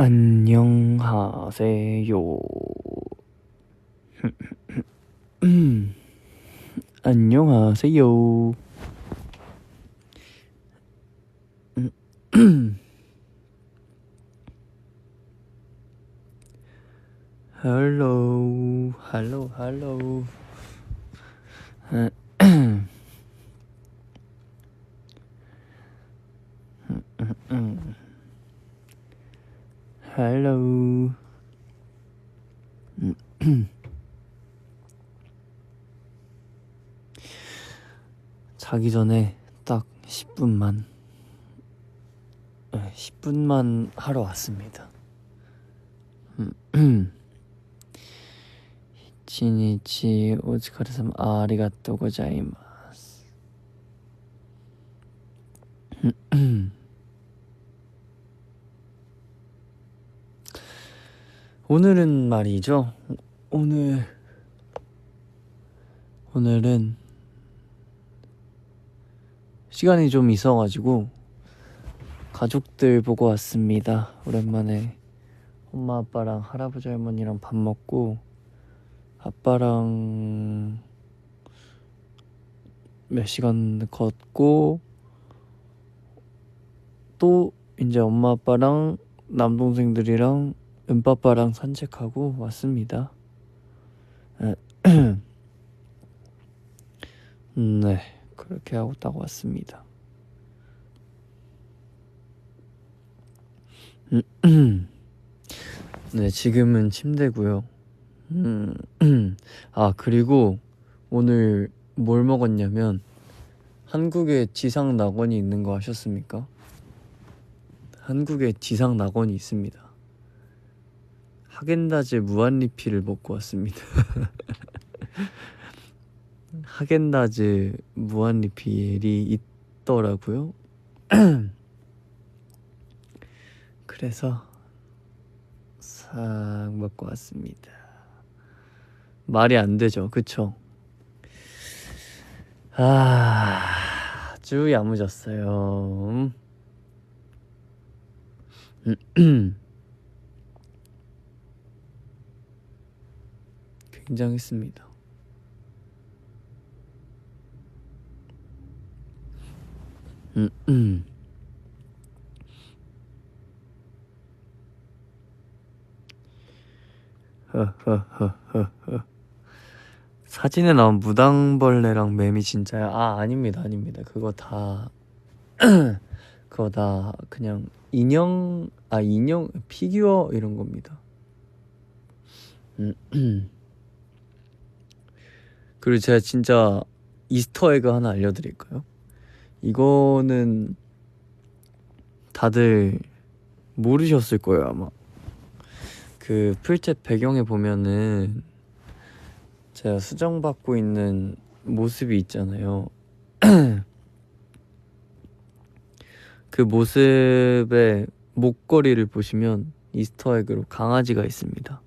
안녕하세요. 안녕하세요. 헬로, 헬 Hello. 자기 전에 딱 10분만 10분만 하러 왔습니다. 1日 오지카르삼 아리가또 고자이마스. 오늘은 말이죠. 오늘 오늘은 시간이 좀 있어가지고 가족들 보고 왔습니다. 오랜만에 엄마 아빠랑 할아버지 할머니랑 밥 먹고 아빠랑 몇 시간 걷고 또 이제 엄마 아빠랑 남동생들이랑 은빠빠랑 산책하고 왔습니다. 네, 그렇게 하고 딱 왔습니다. 네, 지금은 침대고요. 음, 아, 그리고 오늘 뭘 먹었냐면 한국에 지상 낙원이 있는 거 아셨습니까? 한국에 지상 낙원이 있습니다. 하겐다즈 무한 리필을 먹고 왔습니다. 하겐다즈 무한 리필이 있더라고요. 그래서 싹 먹고 왔습니다. 말이 안 되죠, 그쵸? 아, 아주 야무졌어요. 굉장했습니다. 음, 음. 사진에 나온 무당벌레랑 매미 진짜야? 아 아닙니다 아닙니다 그거 다 그거 다 그냥 인형 아 인형 피규어 이런 겁니다. 음. 그리고 제가 진짜 이스터 에그 하나 알려드릴까요? 이거는 다들 모르셨을 거예요 아마. 그 풀챗 배경에 보면은 제가 수정받고 있는 모습이 있잖아요. 그 모습의 목걸이를 보시면 이스터에그로 강아지가 있습니다.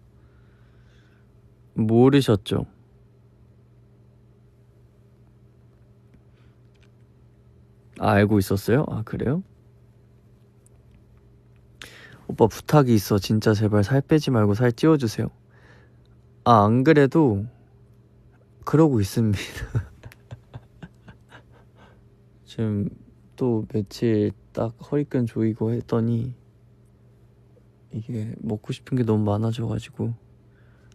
모르셨죠? 아, 알고 있었어요? 아, 그래요? 오빠 부탁이 있어. 진짜 제발 살 빼지 말고 살 찌워주세요. 아, 안 그래도 그러고 있습니다. 지금 또 며칠 딱 허리끈 조이고 했더니 이게 먹고 싶은 게 너무 많아져가지고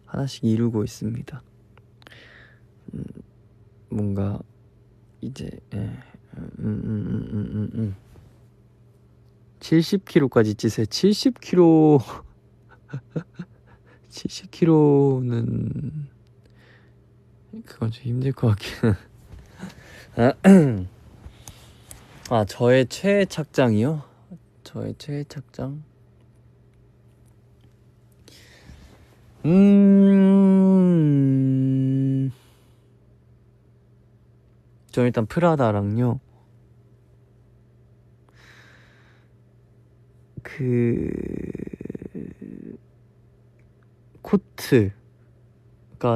하나씩 이루고 있습니다. 음, 뭔가 이제 예, 음, 음, 음, 음. 70kg까지 찌세요. 70kg 70kg는 그건 좀 힘들 것 같긴. 아 저의 최애 착장이요? 저의 최애 착장? 음. 저 일단 프라다랑요. 그 코트가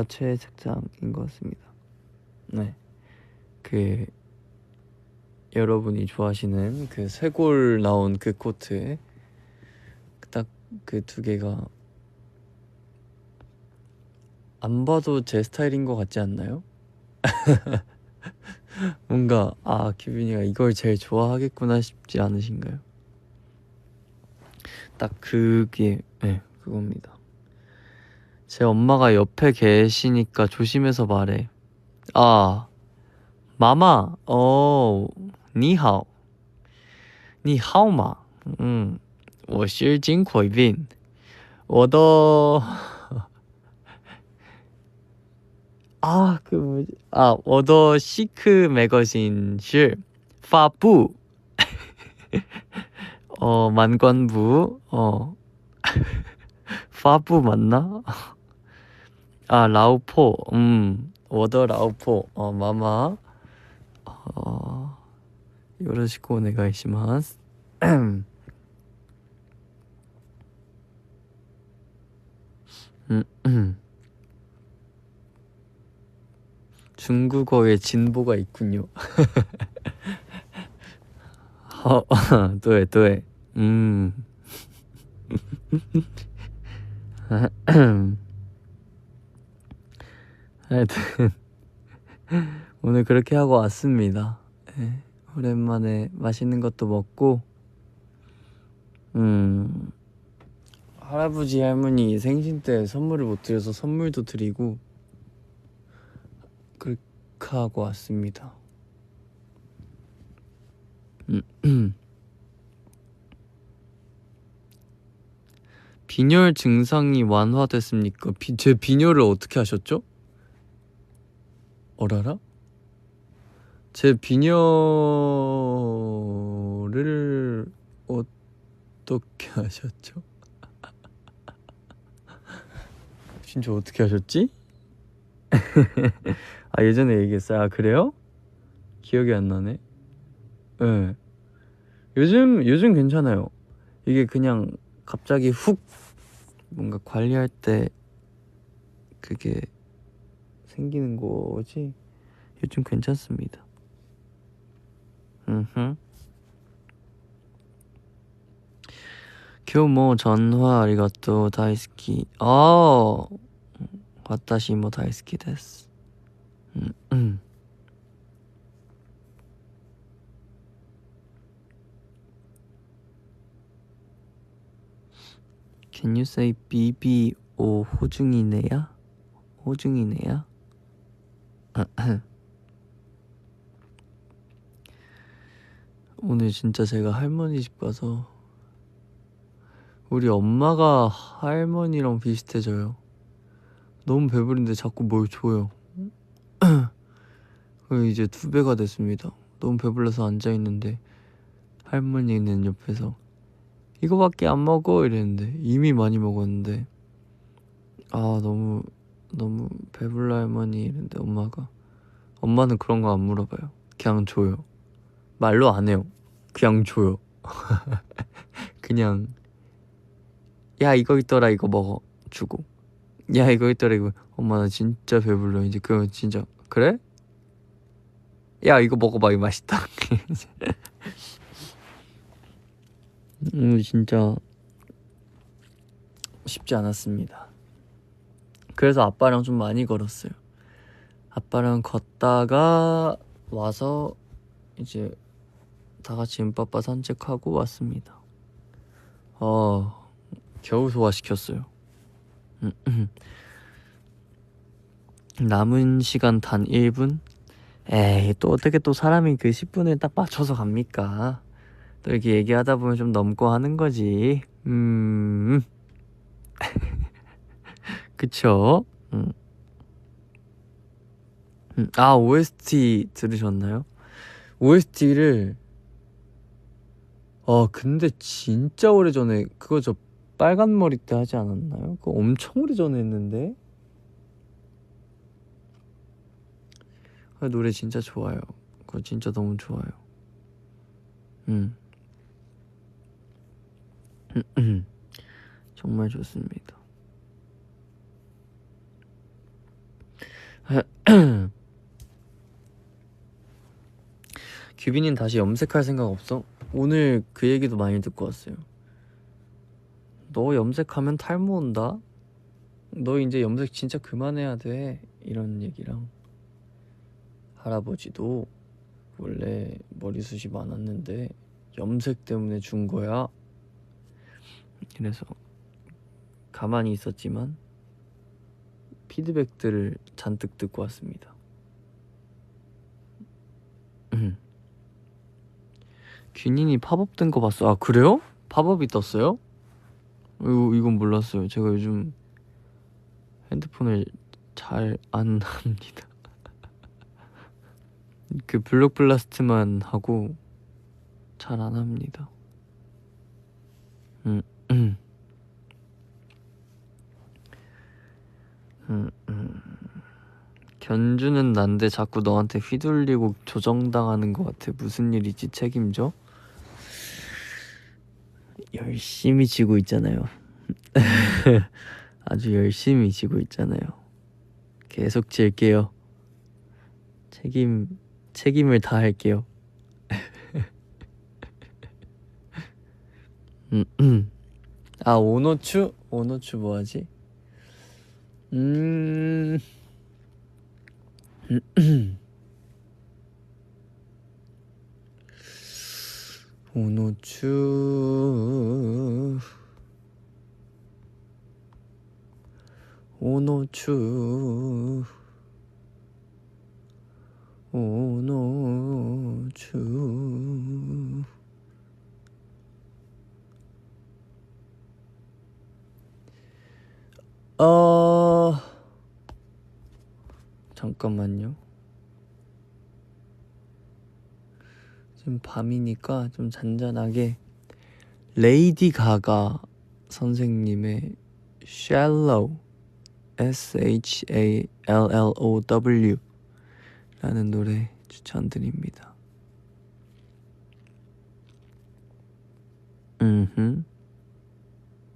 최애 착장인 것 같습니다. 네. 그 여러분이 좋아하시는 그 쇄골 나온 그 코트 딱 그 두 개가 안 봐도 제 스타일인 것 같지 않나요? 뭔가 아 규빈이가 이걸 제일 좋아하겠구나 싶지 않으신가요? 딱 그게 네 그겁니다. 제 엄마가 옆에 계시니까 조심해서 말해. 아 마마 어 니하오 니하오마 음 我是金奎斌我的 아, 그 뭐지? 아, 我的 시크 매거진 是发布 어, 만관부. 어. 发布 맞나? 아, 라오포. 음. 我的 라오포. 어, 마마. 어. よろしくお願いします。 음, 음. 중국어에 진보가 있군요. 어, 对对, 음. 하여튼 오늘 그렇게 하고 왔습니다. 예, 오랜만에 맛있는 것도 먹고, 음. 할아버지 할머니 생신 때 선물을 못 드려서 선물도 드리고 그렇게 하고 왔습니다. 빈혈 증상이 완화됐습니까? 비, 제 빈혈을 어떻게 하셨죠? 어라라? 제 빈혈을 어떻게 하셨죠? 진짜 어떻게 하셨지? 아 예전에 얘기했어요. 아 그래요? 기억이 안 나네. 예. 네. 요즘 요즘 괜찮아요. 이게 그냥 갑자기 훅 뭔가 관리할 때 그게 생기는 거지? 요즘 괜찮습니다. 음흠. 교모 전화 아리가또 다이스키. 어! 왔다시 뭐 다이스키 됐어. 음음. Can you say BB 오 호중이네야? 호중이네야? 오늘 진짜 제가 할머니 집 가서 우리 엄마가 할머니랑 비슷해져요. 너무 배부른데 자꾸 뭘 줘요. 그 이제 두 배가 됐습니다. 너무 배불러서 앉아 있는데 할머니는 옆에서 이거밖에 안 먹어 이랬는데 이미 많이 먹었는데 아 너무 너무 배불러 할머니 이랬는데 엄마가 엄마는 그런 거 안 물어봐요. 그냥 줘요. 말로 안 해요. 그냥 줘요. 그냥 야 이거 있더라 이거 먹어 주고 야 이거 있더라 이거 엄마 나 진짜 배불러 이제 그거 진짜 그래? 야 이거 먹어봐 이거 맛있다 음 진짜 쉽지 않았습니다 그래서 아빠랑 좀 많이 걸었어요 아빠랑 걷다가 와서 이제 다 같이 은빠빠 산책하고 왔습니다 어 겨우 소화시켰어요. 남은 시간 단 1분? 에이, 또 어떻게 또 사람이 그 10분을 딱 맞춰서 갑니까? 또 이렇게 얘기하다 보면 좀 넘고 하는 거지. 음. 그쵸? 음. 음. 아, OST 들으셨나요? OST를 아, 근데 진짜 오래전에 그거 저 빨간 머리 때 하지 않았나요? 그거 엄청 오래전에 했는데 아, 노래 진짜 좋아요 그거 진짜 너무 좋아요 음. 정말 좋습니다 규빈이는 다시 염색할 생각 없어? 오늘 그 얘기도 많이 듣고 왔어요 너 염색하면 탈모 온다. 너 이제 염색 진짜 그만해야 돼. 이런 얘기랑 할아버지도 원래 머리숱이 많았는데 염색 때문에 준 거야. 이래서 가만히 있었지만 피드백들을 잔뜩 듣고 왔습니다. 음. 균인이 팝업 된거 봤어. 아 그래요? 팝업이 떴어요? 이거 이건 몰랐어요. 제가 요즘 핸드폰을 잘 안 합니다. 그 블록 블라스트만 하고 잘 안 합니다. 음, 견주는 난데 자꾸 너한테 휘둘리고 조정당하는 것 같아. 무슨 일이지? 책임져? 열심히 지고 있잖아요. 아주 열심히 지고 있잖아요. 계속 질게요. 책임 책임을 다할게요. 음, 음. 아 오노추 오노추 뭐하지? 음. 오노추 오노추 오노추 어 잠깐만요. 지금 밤이니까 좀 잔잔하게 레이디 가가 선생님의 Shallow S H A L L O W 라는 노래 추천드립니다. 음흠.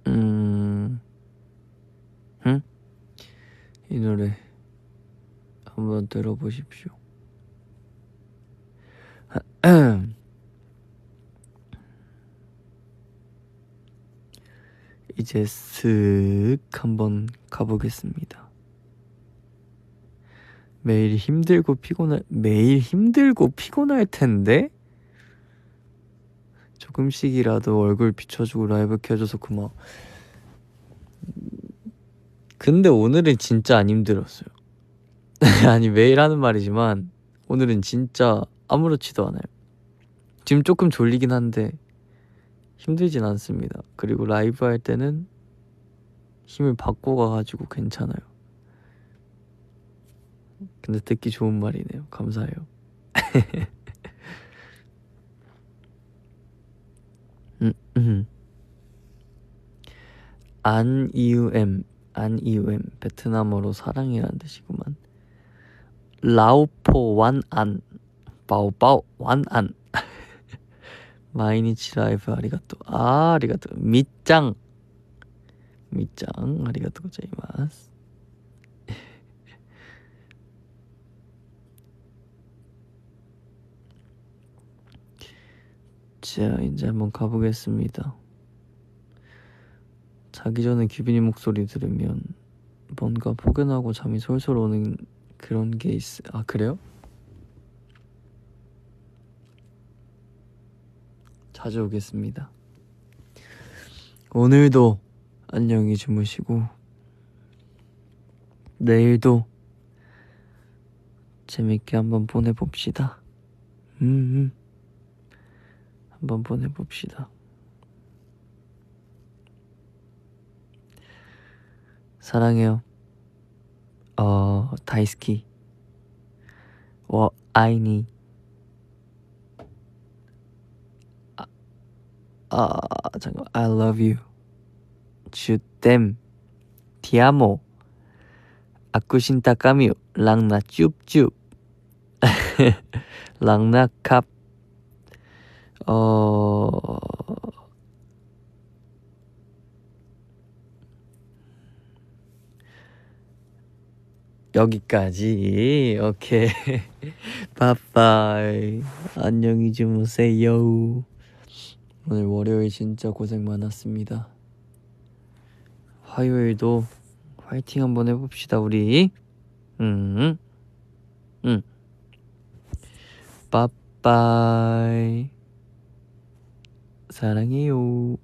음. 흠? 이 노래 한번 들어보십시오. 이제 쓱 한번 가보겠습니다. 매일 힘들고 피곤할 매일 힘들고 피곤할 텐데 조금씩이라도 얼굴 비춰주고 라이브 켜줘서 고마워. 근데 오늘은 진짜 안 힘들었어요. 아니 매일 하는 말이지만 오늘은 진짜 아무렇지도 않아요. 지금 조금 졸리긴 한데 힘들진 않습니다. 그리고 라이브 할 때는 힘을 받고 가가지고 괜찮아요. 근데 듣기 좋은 말이네요. 감사해요. 음, 음. 안이유엠 안이유엠 베트남어로 사랑이라는 뜻이구만. 라오포 완안. 바오바오 완안. 마이니치 라이브 아리가또. 아 아리가또. 밑장. 밑장 아리가또 고자이마스. 자 이제 한번 가보겠습니다. 자기 전에 규빈이 목소리 들으면 뭔가 포근하고 잠이 솔솔 오는 그런 게 있... 아 그래요? 자주 오겠습니다. 오늘도 안녕히 주무시고 내일도 재밌게 한번 보내봅시다. 음, 음. 한번 보내봅시다. 사랑해요. 어, 다이스키. 워 아이니. 아 잠깐 I love you. 주댐 디아모. 아쿠신타 까뮤 랑나 쭈쭈. 랑나 캅. 어... 여기까지. 오케이. 바이바이. 안녕히 주무세요. 오늘 월요일 진짜 고생 많았습니다. 화요일도 화이팅 한번 해봅시다, 우리. 응. 응. 바이바이. 사랑해요.